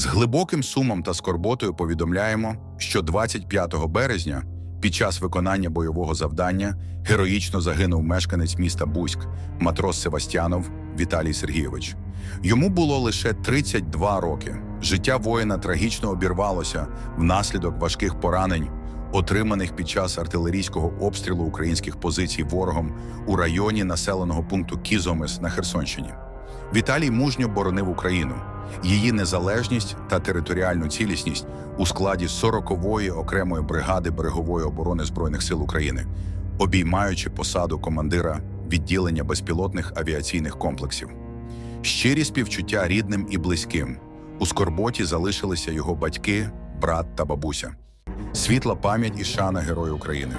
З глибоким сумом та скорботою повідомляємо, що 25 березня під час виконання бойового завдання героїчно загинув мешканець міста Буськ, матрос Севастянов Віталій Сергійович. Йому було лише 32 роки. Життя воїна трагічно обірвалося внаслідок важких поранень, отриманих під час артилерійського обстрілу українських позицій ворогом у районі населеного пункту Кізомис на Херсонщині. Віталій мужньо боронив Україну, її незалежність та територіальну цілісність у складі 40-ї окремої бригади берегової оборони Збройних сил України, обіймаючи посаду командира відділення безпілотних авіаційних комплексів. Щирі співчуття рідним і близьким. У скорботі залишилися його батьки, брат та бабуся. Світла пам'ять і шана Герою України.